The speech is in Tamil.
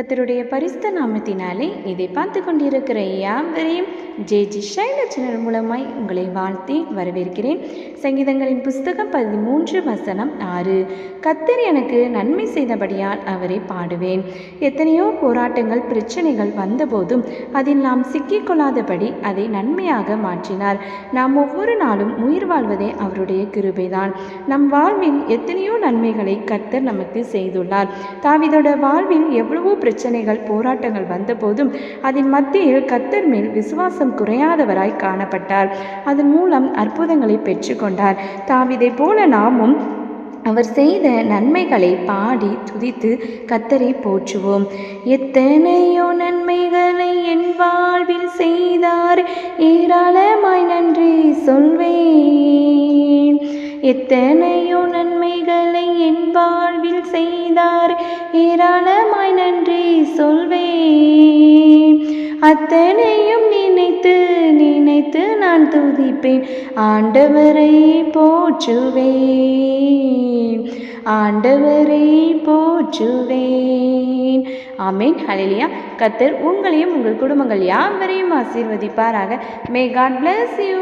கத்தருடைய பரிசுத்த நாமத்தினாலே இதை பார்த்து கொண்டிருக்கிற யாவரையும் ஜே ஜி ஷைல மூலமாய் உங்களை வாழ்த்தி வரவேற்கிறேன். சங்கீதங்களின் புஸ்தகம் பதிமூன்று வசனம் ஆறு. கத்தர் எனக்கு நன்மை செய்தபடியால் அவரை பாடுவேன். எத்தனையோ போராட்டங்கள் பிரச்சனைகள் வந்தபோதும் அதில் நாம் சிக்கிக்கொள்ளாதபடி அதை நன்மையாக மாற்றினார். நாம் ஒவ்வொரு நாளும் உயிர் வாழ்வதே அவருடைய கிருபைதான். நம் வாழ்வின் எத்தனையோ நன்மைகளை கத்தர் நமக்கு செய்துள்ளார். தாவிதோட வாழ்வில் எவ்வளவோ பிரச்சனைகள் போராட்டங்கள் வந்தபோதும் அதன் மத்தியில் கத்தர் மேல் விசுவாசம் குறையாதவராய் காணப்பட்டார். அதன் மூலம் அற்புதங்களை பெற்றுக்கொண்டார். தாவிதை போல நாமும் அவர் செய்த நன்மைகளை பாடி துதித்து கத்தரை போற்றுவோம். எத்தனையோ நன்மைகளை என் வாழ்வில் செய்தார். ஏராளமாய் நன்றி சொல்வேன். எத்தனையோ நன்மைகளை என் வாழ்வில் செய்தார். ஏராள சொல்வேன். அத்தனையும் நினைத்து நினைத்து நான் துதிப்பேன். ஆண்டவரை போற்றுவேன். ஆண்டவரை போற்றுவேன். ஆமேன். ஹலிலியா கத்தர் உங்களையும் உங்கள் குடும்பங்கள் யாவரையும் ஆசீர்வதிப்பாராக. May God bless you